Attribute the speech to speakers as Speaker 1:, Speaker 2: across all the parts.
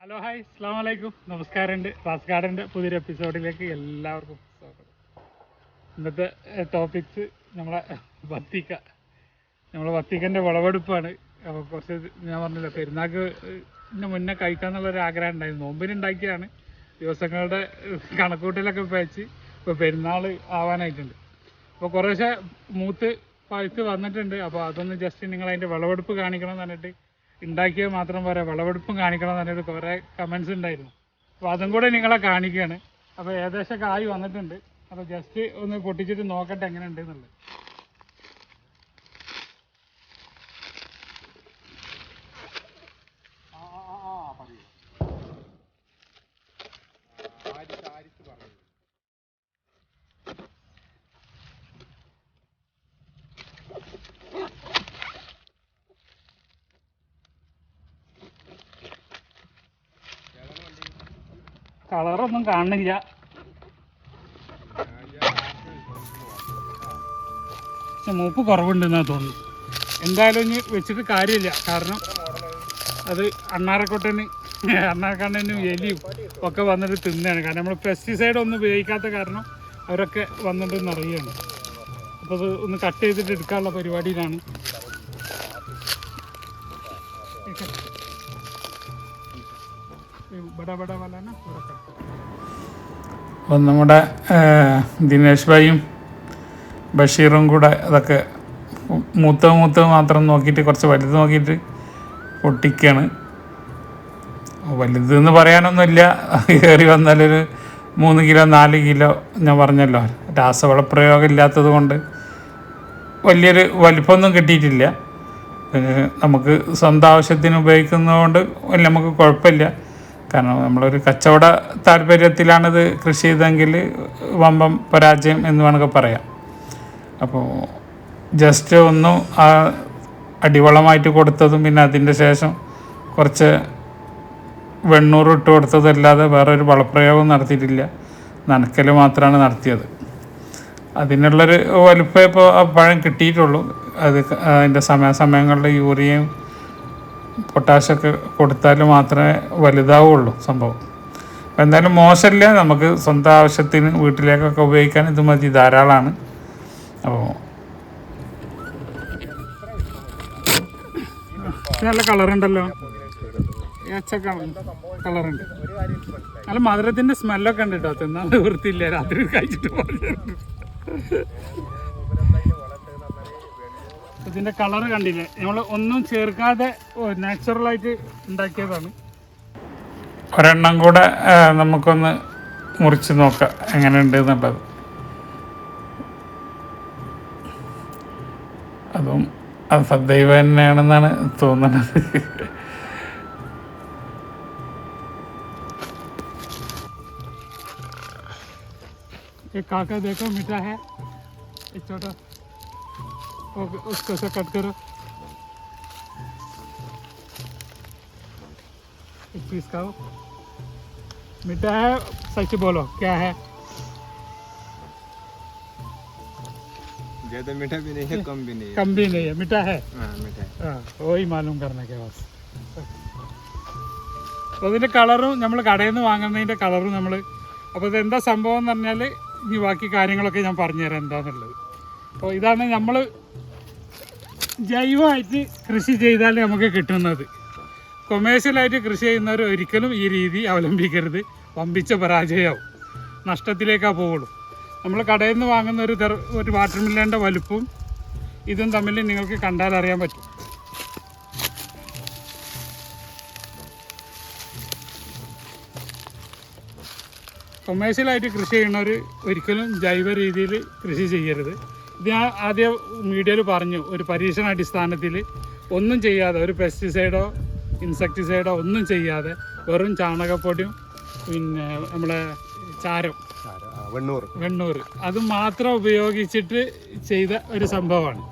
Speaker 1: Hello hi അസ്ലാം വലൈക്കും നമസ്കാരമുണ്ട്. റാസ് ഗാർഡന്റെ പുതിയൊരു എപ്പിസോഡിലേക്ക് എല്ലാവർക്കും സ്വാഗതം. ഇന്നത്തെ ടോപ്പിക്സ് നമ്മളെ വത്തിക്ക. നമ്മളെ വത്തിക്കന്റെ വിളവെടുപ്പാണ്. അപ്പോൾ കുറച്ച് ഞാൻ പറഞ്ഞില്ല പെരുന്നാൾക്ക് മുന്നേ മുന്നേ കഴിക്കാന്നുള്ളൊരു ആഗ്രഹം ഉണ്ടായിരുന്നു. നോമ്പിന് ഉണ്ടാക്കിയാണ് ദിവസങ്ങളുടെ കണക്കൂട്ടലൊക്കെ വെച്ച് ഇപ്പോൾ പെരുന്നാൾ ആവാനായിട്ടുണ്ട്. അപ്പോൾ കുറേശ്ശെ മൂത്ത് പഴുത്ത് വന്നിട്ടുണ്ട്. അപ്പോൾ അതൊന്ന് ജസ്റ്റ് നിങ്ങൾ അതിന്റെ വിളവെടുപ്പ് കാണിക്കണം എന്ന് പറഞ്ഞിട്ട് ഉണ്ടാക്കിയത് മാത്രം പോരാ. വിളവെടുപ്പും കാണിക്കണം എന്ന് പറഞ്ഞിട്ട് കുറേ കമൻസ് ഉണ്ടായിരുന്നു. അപ്പോൾ അതും കൂടെ നിങ്ങളെ കാണിക്കുകയാണ് അപ്പോൾ ഏകദേശം കായ് വന്നിട്ടുണ്ട്. അപ്പോൾ ജസ്റ്റ് ഒന്ന് പൊട്ടിച്ചിട്ട് നോക്കട്ടെ എങ്ങനെ ഉണ്ട് എന്നുള്ളത് കളറൊന്നും കാണുന്നില്ല. പക്ഷെ മൂപ്പ് കുറവുണ്ടെന്നാ തോന്നുന്നു. എന്തായാലും ഇനി വെച്ചിട്ട് കാര്യമില്ല. കാരണം അത് അണ്ണാറക്കോട്ടന് അണ്ണാക്കണ്ണനും എലിയും ഒക്കെ വന്നിട്ട് തിന്നാണ്. കാരണം നമ്മൾ പെസ്റ്റിസൈഡ് ഒന്നും ഉപയോഗിക്കാത്ത കാരണം അവരൊക്കെ വന്നിട്ടെന്ന് അറിയാണ് അപ്പോൾ അത് ഒന്ന് കട്ട് ചെയ്തിട്ട് എടുക്കാനുള്ള പരിപാടിയിലാണ്. वाला ना
Speaker 2: അപ്പം നമ്മുടെ ദിനേശ് ഭായിയും ബഷീറും കൂടെ അതൊക്കെ മൂത്ത മൂത്ത മാത്രം നോക്കിയിട്ട് കുറച്ച് വലുത് നോക്കിയിട്ട് പൊട്ടിക്കുകയാണ് വലുത് എന്ന് പറയാനൊന്നുമില്ല. കയറി വന്നാലൊരു മൂന്ന് കിലോ നാല് കിലോ ഞാൻ പറഞ്ഞല്ലോ. രാസവളപ്രയോഗം ഇല്ലാത്തത് കൊണ്ട് വലിയൊരു വലിപ്പമൊന്നും കിട്ടിയിട്ടില്ല. നമുക്ക് സ്വന്തം ആവശ്യത്തിന് ഉപയോഗിക്കുന്നതുകൊണ്ട് നമുക്ക് കുഴപ്പമില്ല. കാരണം നമ്മളൊരു കച്ചവട താല്പര്യത്തിലാണിത് കൃഷി ചെയ്തെങ്കിൽ വമ്പം പരാജയം എന്ന് വേണമെങ്കിൽ പറയാം. അപ്പോൾ ജസ്റ്റ് ഒന്ന് ആ അടിവളമായിട്ട് കൊടുത്തതും പിന്നെ അതിന്റെ ശേഷം കുറച്ച് വെണ്ണൂറ് ഇട്ട് കൊടുത്തതല്ലാതെ വേറൊരു വളപ്രയോഗം നടത്തിയിട്ടില്ല. നനക്കൽ മാത്രമാണ് നടത്തിയത്. അതിനുള്ളൊരു വലുപ്പം ഇപ്പോൾ ആ പഴം കിട്ടിയിട്ടുള്ളൂ. അത് അതിന്റെ സമയാസമയങ്ങളിൽ യൂറിയയും പൊട്ടാഷൊക്കെ കൊടുത്താൽ മാത്രമേ വലുതാവുള്ളൂ സംഭവം. അപ്പം എന്തായാലും മോശമില്ല. നമുക്ക് സ്വന്തം ആവശ്യത്തിന് വീട്ടിലേക്കൊക്കെ ഉപയോഗിക്കാൻ ഇത് മതി. ധാരാളമാണ്. അപ്പോൾ
Speaker 1: നല്ല കളറുണ്ടല്ലോ. കളറുണ്ട്. നല്ല മധുരത്തിന്റെ സ്മെല്ലൊക്കെ ഉണ്ട് കേട്ടോ തിന്നാൻ വൃത്തിയില്ല രാത്രി കഴിച്ചിട്ട് പറഞ്ഞു ഇതിന്റെ കളർ കണ്ടില്ലേ? നമ്മൾ ഒന്നും ചേർക്കാതെ നാച്ചുറലായിട്ട് ഉണ്ടാക്കിയതാണ്.
Speaker 2: ഒരെണ്ണം കൂടെ നമുക്കൊന്ന് മുറിച്ച് നോക്കാം എങ്ങനെയുണ്ട് എന്നുള്ളത്. അതും അത് സദൈവ തന്നെയാണെന്നാണ് തോന്നുന്നത്.
Speaker 1: കാക്ക ദേക്കോ മിഠാ ഹെ ओके, उसको से कट करो एक पीस खाओ मीठा है सच बोलो क्या है
Speaker 3: ज्यादा मीठा भी नहीं है कम भी नहीं है
Speaker 1: कम भी नहीं है मीठा है
Speaker 3: हाँ मीठा है
Speaker 1: ആ പോയി മാലൂം കറണ കെ വാസ് അപ്പോൾ ഇതിൻ്റെ കളറും നമ്മൾ കടയിൽ നിന്ന് വാങ്ങുന്നതിൻ്റെ കളറും നമ്മൾ അപ്പോൾ ഇത് എന്താ സംഭവം എന്ന് പറഞ്ഞാൽ ഇനി ബാക്കി കാര്യങ്ങളൊക്കെ ഞാൻ പറഞ്ഞുതരാം എന്താണെന്നുള്ളത് അപ്പോൾ ഇതാണ് നമ്മൾ ജൈവമായിട്ട് കൃഷി ചെയ്താൽ നമുക്ക് കിട്ടുന്നത്. കൊമേഴ്ഷ്യലായിട്ട് കൃഷി ചെയ്യുന്നവർ ഒരിക്കലും ഈ രീതി അവലംബിക്കരുത്. വമ്പിച്ച പരാജയമാവും. നഷ്ടത്തിലേക്കാണ് പോവുള്ളൂ. നമ്മൾ കടയിൽ നിന്ന് വാങ്ങുന്ന ഒരു ഒരു വാട്ടർ മില്ലേന്റെ വലുപ്പവും ഇതും തമ്മിൽ നിങ്ങൾക്ക് കണ്ടാൽ അറിയാൻ പറ്റും. കൊമേഴ്ഷ്യലായിട്ട് കൃഷി ചെയ്യുന്നവർ ഒരിക്കലും ജൈവ രീതിയിൽ കൃഷി ചെയ്യരുത്. ഇത് ഞാൻ ആദ്യം മീഡിയയിൽ പറഞ്ഞു ഒരു പരീക്ഷണാടിസ്ഥാനത്തിൽ ഒന്നും ചെയ്യാതെ ഒരു പെസ്റ്റിസൈഡോ ഇൻസെക്ടിസൈഡോ ഒന്നും ചെയ്യാതെ വെറും ചാണകപ്പൊടിയും പിന്നെ നമ്മളെ ചാരം
Speaker 3: വെണ്ണൂറ്
Speaker 1: വെണ്ണൂറ് അത് മാത്രം ഉപയോഗിച്ചിട്ട് ചെയ്ത ഒരു സംഭവമാണ്.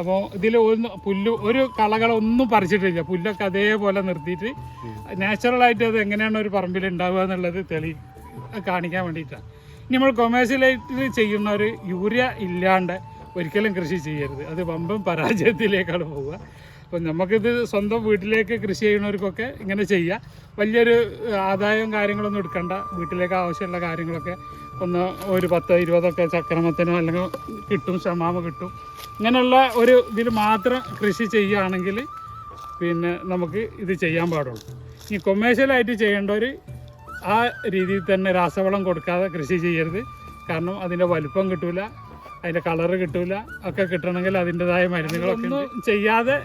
Speaker 1: അപ്പോൾ ഇതിൽ ഒന്ന് പുല്ല് ഒരു കളകളൊന്നും പറിച്ചിട്ടില്ല. പുല്ലൊക്കെ അതേപോലെ നിർത്തിയിട്ട് നാച്ചുറലായിട്ട് അത് എങ്ങനെയാണ് ഒരു പറമ്പിൽ ഉണ്ടാവുക എന്നുള്ളത് തെളി കാണിക്കാൻ വേണ്ടിയിട്ടാണ്. നമ്മൾ കൊമേഴ്സ്യലൈറ്റിൽ ചെയ്യുന്നവർ യൂറിയ ഇല്ലാണ്ട് ഒരിക്കലും കൃഷി ചെയ്യരുത്. അത് വമ്പൻ പരാജയത്തിലേക്കാണ് പോവുക. അപ്പം നമുക്കിത് സ്വന്തം വീട്ടിലേക്ക് കൃഷി ചെയ്യുന്നവർക്കൊക്കെ ഇങ്ങനെ ചെയ്യാം. വലിയൊരു ആദായവും കാര്യങ്ങളൊന്നും എടുക്കണ്ട. വീട്ടിലേക്ക് ആവശ്യമുള്ള കാര്യങ്ങളൊക്കെ ഒന്ന് ഒരു പത്തോ ഇരുപതൊക്കെ ചക്രമത്തിനോ അല്ലെങ്കിൽ കിട്ടും ഷമാമ കിട്ടും. ഇങ്ങനെയുള്ള ഒരു ഇതിൽ മാത്രം കൃഷി ചെയ്യുകയാണെങ്കിൽ പിന്നെ നമുക്ക് ഇത് ചെയ്യാൻ പാടുള്ളൂ. ഈ കൊമേഴ്ഷ്യലായിട്ട് ചെയ്യേണ്ടവർ ആ രീതിയിൽ തന്നെ രാസവളം കൊടുക്കാതെ കൃഷി ചെയ്യരുത്. കാരണം അതിന്റെ വലുപ്പം കിട്ടൂല അതിന്റെ കളറ് കിട്ടൂല ഒക്കെ കിട്ടണമെങ്കിൽ അതിന്റെതായ മരുന്നുകളൊക്കെ ഒന്നും ചെയ്യാതെ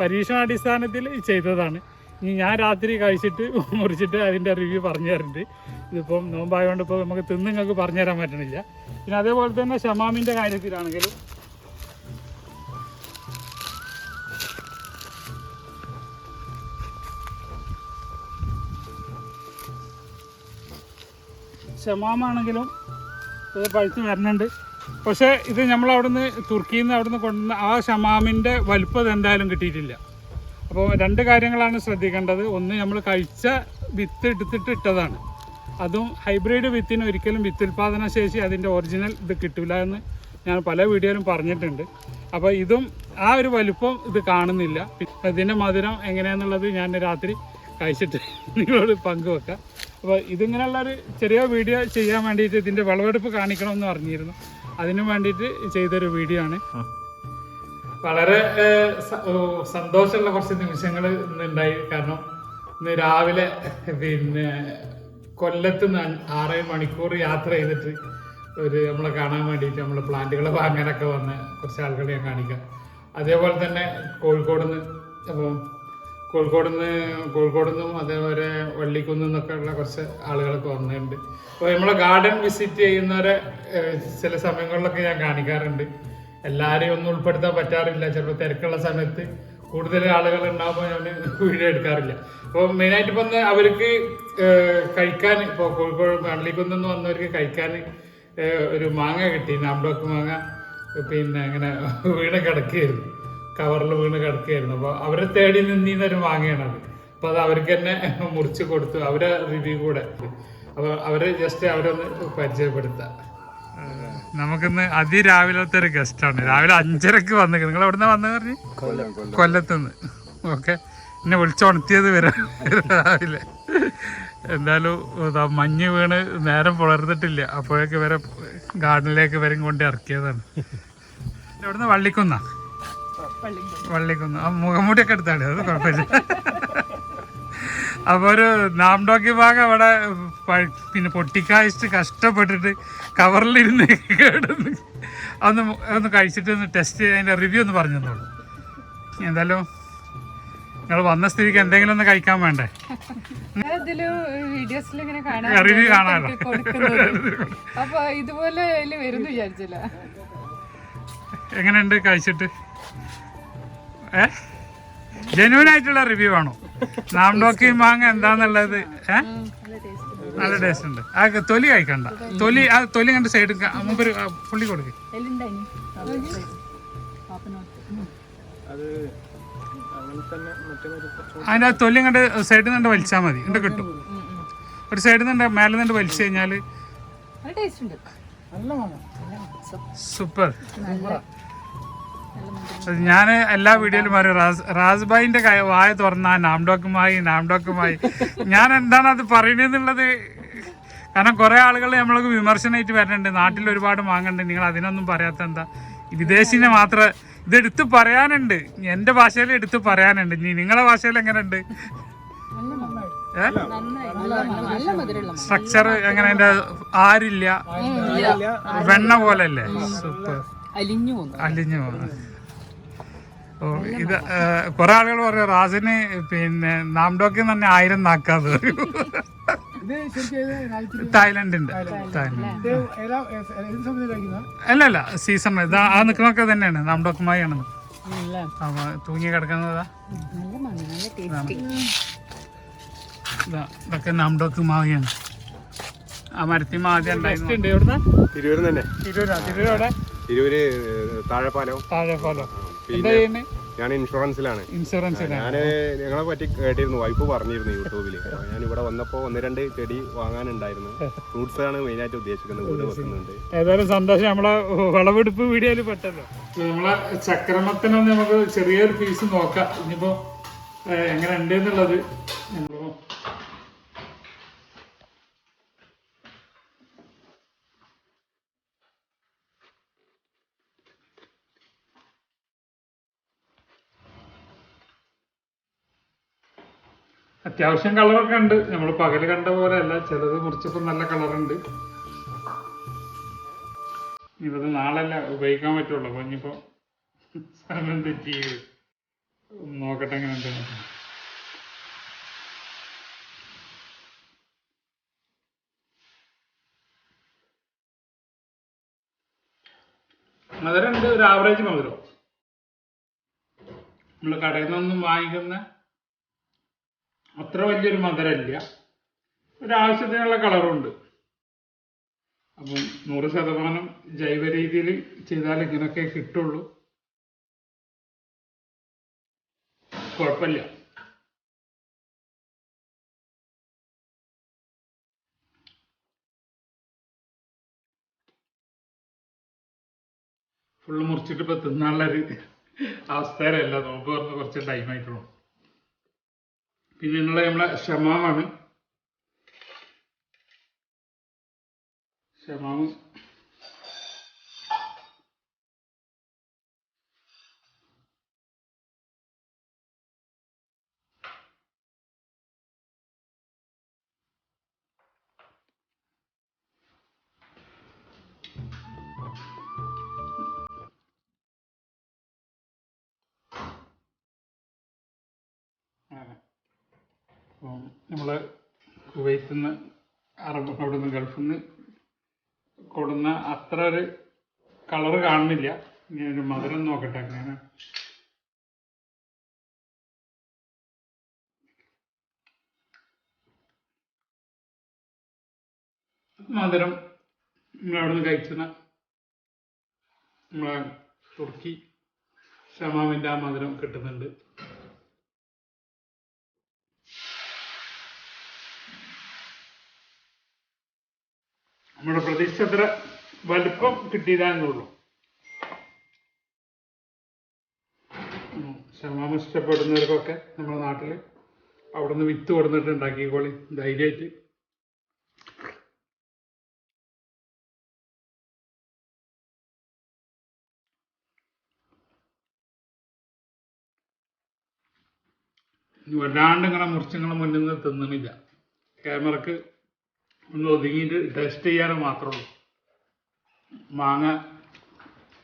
Speaker 1: പരീക്ഷണാടിസ്ഥാനത്തിൽ ചെയ്തതാണ്. ഇനി ഞാൻ രാത്രി കഴിച്ചിട്ട് മുറിച്ചിട്ട് അതിന്റെ റിവ്യൂ പറഞ്ഞു തരുന്നുണ്ട് ഇതിപ്പം നോമ്പായതുകൊണ്ട് ഇപ്പോൾ നമുക്ക് തിന്ന് നിങ്ങൾക്ക് പറഞ്ഞു തരാൻ പറ്റണില്ല. പിന്നെ അതേപോലെ തന്നെ ഷമാമിന്റെ കാര്യത്തിലാണെങ്കിലും ഷമാമാണെങ്കിലും ഇത് പഴുത്ത് വരുന്നുണ്ട് പക്ഷേ ഇത് നമ്മൾ അവിടുന്ന് തുർക്കിയിൽ നിന്ന് അവിടുന്ന് കൊണ്ടുവന്ന ആ ഷമാമിന്റെ വലുപ്പം എന്തായാലും കിട്ടിയിട്ടില്ല. അപ്പോൾ രണ്ട് കാര്യങ്ങളാണ് ശ്രദ്ധിക്കേണ്ടത്. ഒന്ന് നമ്മൾ കഴിച്ച വിത്ത് എടുത്തിട്ട് ഇട്ടതാണ്. അതും ഹൈബ്രിഡ് വിത്തിന് ഒരിക്കലും വിത്തുൽപാദന ശേഷി അതിന്റെ ഒറിജിനൽ ഇത് കിട്ടില്ല എന്ന് ഞാൻ പല വീഡിയോയിലും പറഞ്ഞിട്ടുണ്ട്. അപ്പോൾ ഇതും ആ ഒരു വലുപ്പം ഇത് കാണുന്നില്ല. ഇതിന്റെ മധുരം എങ്ങനെയാണെന്നുള്ളത് ഞാൻ രാത്രി കഴിച്ചിട്ട് നിങ്ങളോട് പങ്കുവെക്കാം. അപ്പോൾ ഇതിങ്ങനെയുള്ള ഒരു ചെറിയ വീഡിയോ ചെയ്യാൻ വേണ്ടിയിട്ട് ഇതിന്റെ വിളവെടുപ്പ് കാണിക്കണമെന്ന് പറഞ്ഞിരുന്നു. അതിനു വേണ്ടിയിട്ട് ചെയ്തൊരു വീഡിയോ ആണ്. വളരെ സന്തോഷമുള്ള കുറച്ച് നിമിഷങ്ങൾ ഇന്ന് ഉണ്ടായി കാരണം ഇന്ന് രാവിലെ പിന്നെ കൊല്ലത്ത് നിന്ന് ആറേ മണിക്കൂർ യാത്ര ചെയ്തിട്ട് ഒരു നമ്മളെ കാണാൻ വേണ്ടിയിട്ട് നമ്മളെ പ്ലാന്റുകൾ വാങ്ങാനൊക്കെ വന്ന കുറച്ച് ആളുകളെ ഞാൻ കാണിക്കാം. അതേപോലെ തന്നെ കോഴിക്കോട് നിന്ന് അപ്പം കോഴിക്കോട് നിന്ന് കോഴിക്കോട് നിന്നും അതേപോലെ വള്ളിക്കുന്ന് നിന്നൊക്കെ ഉള്ള കുറച്ച് ആളുകളൊക്കെ വന്നിട്ടുണ്ട്. അപ്പോൾ നമ്മളെ ഗാർഡൻ വിസിറ്റ് ചെയ്യുന്നവരെ ചില സമയങ്ങളിലൊക്കെ ഞാൻ കാണിക്കാറുണ്ട്. എല്ലാവരെയും ഒന്നും ഉൾപ്പെടുത്താൻ പറ്റാറില്ല. ചിലപ്പോൾ തിരക്കുള്ള സമയത്ത് കൂടുതൽ ആളുകൾ ഉണ്ടാകുമ്പോൾ ഞാൻ വീഡിയോ എടുക്കാറില്ല. അപ്പോൾ മെയിനായിട്ട് ഇപ്പം അവർക്ക് കഴിക്കാൻ ഇപ്പോൾ കോഴിക്കോട് വള്ളിക്കുന്ന് നിന്ന് വന്നവർക്ക് കഴിക്കാൻ ഒരു മാങ്ങ കിട്ടി. നാംഡോക്ക് മാങ്ങ പിന്നെ അങ്ങനെ വീണ് കിടക്കുകയായിരുന്നു. കവറിൽ വീണ് കിടക്കുകയായിരുന്നു. അപ്പോൾ അവരെ തേടി നിന്നീന്നൊരു അത് അപ്പോൾ അത് അവർക്ക് തന്നെ മുറിച്ച് കൊടുത്തു. അവരെ റിവ്യൂ കൂടെ. അപ്പോൾ അവരെ ജസ്റ്റ് അവരൊന്ന് പരിചയപ്പെടുത്താം. നമുക്കിന്ന് അതിരാവിലത്തെ ഒരു ഗസ്റ്റാണ് രാവിലെ അഞ്ചരക്ക് വന്നു നിങ്ങൾ എവിടുന്ന വന്നു പറഞ്ഞു? കൊല്ലത്തുനിന്ന്. ഓക്കെ എന്നെ വിളിച്ചുണർത്തിയത് വരെ രാവിലെ. എന്തായാലും മഞ്ഞ് വീണ് നേരം പുലർന്നിട്ടില്ല. അപ്പോഴേക്ക് വരെ ഗാർഡനിലേക്ക് വരും കൊണ്ട് ഇറക്കിയതാണ്. എവിടുന്ന്? വള്ളിക്കുന്ന? വള്ളിക്കുന്ന. ആ മുഖംമൂടിയൊക്കെ എടുത്താണ് അത് കുഴപ്പമില്ല. അപ്പോൾ ഒരു നാംഡോക്കി ഭാഗം അവിടെ പിന്നെ പൊട്ടിക്കായിച്ചിട്ട് കഷ്ടപ്പെട്ടിട്ട് കവറിലിരുന്ന് കേടുന്ന് ഒന്ന് ഒന്ന് കഴിച്ചിട്ട് ഒന്ന് ടെസ്റ്റ് അതിന്റെ റിവ്യൂ ഒന്ന് പറഞ്ഞു തന്നോളൂ. എന്തായാലും നിങ്ങൾ വന്ന സ്ഥിതിക്ക് എന്തെങ്കിലും ഒന്ന് കഴിക്കാൻ വേണ്ടേ? റിവ്യൂ
Speaker 4: കാണാനോ അപ്പൊ ഇതുപോലെ വരുന്നു വിചാരിച്ചില്ല.
Speaker 1: എങ്ങനെയുണ്ട് കഴിച്ചിട്ട്? ഏ? ജെന്യൂൻ ആയിട്ടുള്ള റിവ്യൂ ആണോ നാംഡോക്കി മാങ്ങ എന്താന്നുള്ളത് ഏ? നല്ല ടേസ്റ്റ് ഉണ്ട്. ആ തൊലി കഴിക്കണ്ട. തൊലി ആ തൊലി കണ്ട് സൈഡ് മുമ്പ് പുള്ളി കൊടുക്കും.
Speaker 3: അത് അങ്ങനെ തന്നെ മറ്റേ ഒരു കുറച്ച്
Speaker 1: അതിന്റെ ആ തൊലി കണ്ട് സൈഡിൽ നിന്ന് വലിച്ചാൽ മതി. ഇണ്ട് കിട്ടും. ഒരു സൈഡിൽ നിന്ന് മേലെ നിന്ന് വലിച്ചു കഴിഞ്ഞാൽ
Speaker 4: ഉണ്ട്.
Speaker 1: സൂപ്പർ. ഞാൻ എല്ലാ വീഡിയോയിലും പറയും റാസ് റാസ്ബായിന്റെ വായ തുറന്ന നാംഡോക്കുമായി നാംഡോക്കുമായി. ഞാൻ എന്താണ് അത് പറയണെന്നുള്ളത്? കാരണം കുറെ ആളുകൾ നമ്മൾക്ക് വിമർശനമായിട്ട് വരുന്നുണ്ട്. നാട്ടിൽ ഒരുപാട് മാങ്ങുന്നുണ്ട് നിങ്ങൾ അതിനൊന്നും പറയാത്ത എന്താ? വിദേശിനെ മാത്രം ഇതെടുത്ത് പറയാനുണ്ട്. എന്റെ ഭാഷയിൽ എടുത്ത് പറയാനുണ്ട്. നീ നിങ്ങളെ ഭാഷയിൽ എങ്ങനെയുണ്ട്? സ്ട്രക്ചർ എങ്ങനെ? അതിന്റെ ആരില്ല. വെണ്ണ പോലല്ലേ? സൂപ്പർ
Speaker 4: അലിഞ്ഞു
Speaker 1: അലിഞ്ഞു പോകുന്നു. ഇത് കുറെ ആളുകൾ പറയും റാസിന് പിന്നെ നാംഡോക്കിൽ തന്നെ ആയിരം നാക്കാതെ തായ്ലൻഡിന്റെ. തായ്ലൻഡ്. അല്ല അല്ല സീസൺ ഇത് ആ നിക്കുന്നൊക്കെ തന്നെയാണ് നാംഡോക്കുമായാണ്. തൂങ്ങി കിടക്കുന്നതാ ഇതൊക്കെ നാംഡോക്ക് മാവിയാണ് ആ മരത്തിൽ ആദ്യം എവിടുന്ന?
Speaker 3: തിരൂര് തന്നെ.
Speaker 1: തിരൂരാ തിരൂരോടെ
Speaker 3: തിരൂര് താഴെപ്പാലം.
Speaker 1: താഴെ പോലെ എന്താ ചെയ്യുന്നത്
Speaker 3: ഞാൻ ഇൻഷുറൻസിലാണ്
Speaker 1: ഇൻഷുറൻസ്
Speaker 3: ഞാൻ ഞങ്ങളെ പറ്റി കേട്ടിരുന്നു വൈഫ് പറഞ്ഞിരുന്നു യൂട്യൂബിൽ. ഞാൻ ഇവിടെ വന്നപ്പോ ഒന്ന് രണ്ട് ചെടി വാങ്ങാനുണ്ടായിരുന്നു. ഫ്രൂട്ട്സ് ആണ് മെയിൻ ആയിട്ട് ഉദ്ദേശിക്കുന്നത് വീട് വെക്കുന്നുണ്ട്.
Speaker 1: ഏതായാലും സന്തോഷം. നമ്മളെ വിളവെടുപ്പ് വീഡിയോയിൽ പെട്ടല്ലോ. നമ്മളെ ചക്രമത്തിനൊന്ന് നമുക്ക് ചെറിയൊരു പീസ് നോക്കാം. ഇനിയിപ്പോ എങ്ങനെ ഉണ്ട് എന്നുള്ളത് അത്യാവശ്യം കളറൊക്കെ ഉണ്ട്. നമ്മൾ പകൽ കണ്ട പോലെ അല്ല ചിലത് മുറിച്ചപ്പോൾ നല്ല കളറുണ്ട്. ഇനിയിപ്പത് നാളല്ല ഉപയോഗിക്കാൻ പറ്റുള്ളൂ. അപ്പൊ ഇനിയിപ്പോ തെറ്റി നോക്കട്ടെ എങ്ങനെ ഉണ്ട്. മധുരം ഉണ്ട് ഒരു ആവറേജ് മധുരം. നമ്മൾ കടയിൽ നിന്നൊന്നും വാങ്ങിക്കുന്ന അത്ര വലിയൊരു മധുരമില്ല ഒരാവശ്യത്തിനുള്ള കളറുണ്ട്. അപ്പം നൂറ് ശതമാനം ജൈവ രീതിയിൽ ചെയ്താൽ ഇങ്ങനെയൊക്കെ കിട്ടുള്ളൂ. കുഴപ്പമില്ല. ഫുള്ള് മുറിച്ചിട്ട് ഇപ്പൊ തിന്നാനുള്ളൊരു അവസ്ഥയിലല്ല. നോമ്പ് പറഞ്ഞ് കുറച്ച് ടൈം ആയിട്ടുള്ളൂ. പിന്നെയുള്ള നമ്മളെ ഷമാമാണ്. ഷമാമ് നമ്മൾ കുവൈത്തിൽ നിന്ന് അറബ് അവിടെ നിന്ന് ഗൾഫിൽ നിന്ന് കൊടുന്ന അത്ര ഒരു കളറ് കാണുന്നില്ല. ഇനി ഒരു മധുരം നോക്കട്ടെ അങ്ങനെ. മധുരം നമ്മളവിടെ നിന്ന് കഴിച്ചിരുന്ന നമ്മളെ തുർക്കി ഷമാമിന്റെ ആ മധുരം കിട്ടുന്നുണ്ട്. നമ്മുടെ പ്രതീക്ഷ അത്ര വലുപ്പം കിട്ടിയില്ലാന്നുള്ളൂ ഉം. ഷമാമ ഇഷ്ടപ്പെടുന്നവർക്കൊക്കെ നമ്മുടെ നാട്ടിൽ അവിടെ നിന്ന് വിത്ത് കൊടുത്തിട്ട് ഉണ്ടാക്കിക്കോളി ധൈര്യമായിട്ട് വല്ലാണ്ട് ഇങ്ങനെ മുറിച്ചിങ്ങളെ മുന്നിൽ നിന്ന് തിന്നണില്ല ക്യാമറക്ക് ഒന്ന് ഒതുങ്ങിയിട്ട് ടെസ്റ്റ് ചെയ്യാൻ മാത്രമേ ഉള്ളൂ. മാങ്ങ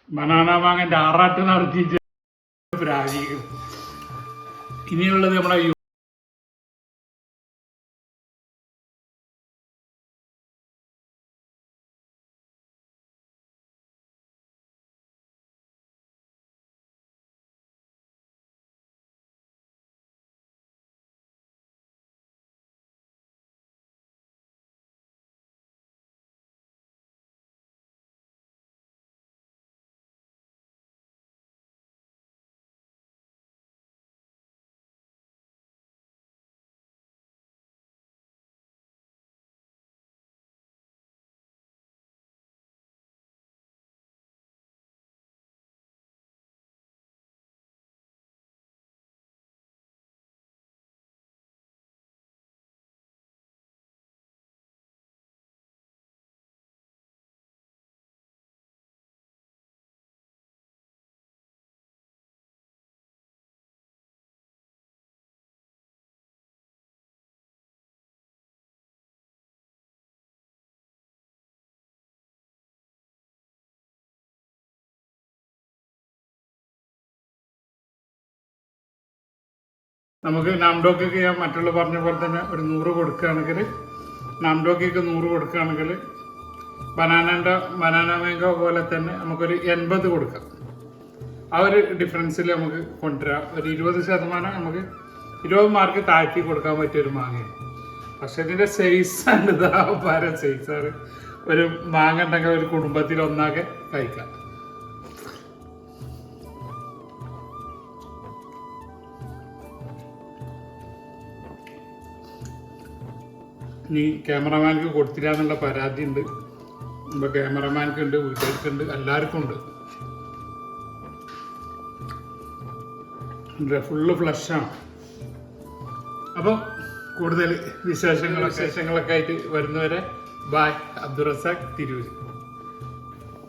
Speaker 1: ബനാന മാങ്ങന്റെ ആറാട്ട് നടത്തിയിട്ട് പ്രാചീകം ഇനിയുള്ളത് നമ്മളെ നമുക്ക് നാംഡോക്കൊക്കെ ഞാൻ മറ്റുള്ള പറഞ്ഞ പോലെ തന്നെ ഒരു നൂറ് കൊടുക്കുകയാണെങ്കിൽ നാംഡോക്കൊക്കെ നൂറ് കൊടുക്കുകയാണെങ്കിൽ ബനാനന്റെ ബനാന മാങ്കോ പോലെ തന്നെ നമുക്കൊരു എൺപത് കൊടുക്കാം. ആ ഒരു ഡിഫറൻസിൽ നമുക്ക് കൊണ്ടുവരാം. ഒരു ഇരുപത് ശതമാനം നമുക്ക് ഇരുപത് മാർക്ക് താഴ്ത്തി കൊടുക്കാൻ പറ്റിയ ഒരു മാങ്ങയാണ്. പക്ഷെ ഇതിന്റെ സൈസാണ് ഇതാ പര സൈസാണ് ഒരു മാങ്ങ ഉണ്ടെങ്കിൽ ഒരു കുടുംബത്തിൽ ഒന്നാകെ കഴിക്കാം. നീ ക്യാമറമാൻക്ക് കൊടുത്തില്ല എന്നുള്ള പരാതി ഉണ്ട് ഇപ്പൊ ക്യാമറമാൻക്ക് ഉണ്ട് വീട്ടുകാർക്കുണ്ട് എല്ലാവർക്കും ഉണ്ട് ഫുള്ള് ഫ്ലഷാണ് അപ്പോൾ കൂടുതൽ വിശേഷങ്ങൾ വിശേഷങ്ങളൊക്കെ ആയിട്ട് വരുന്നവരെ ബായ് അബ്ദുറസാഖ് തിരൂർ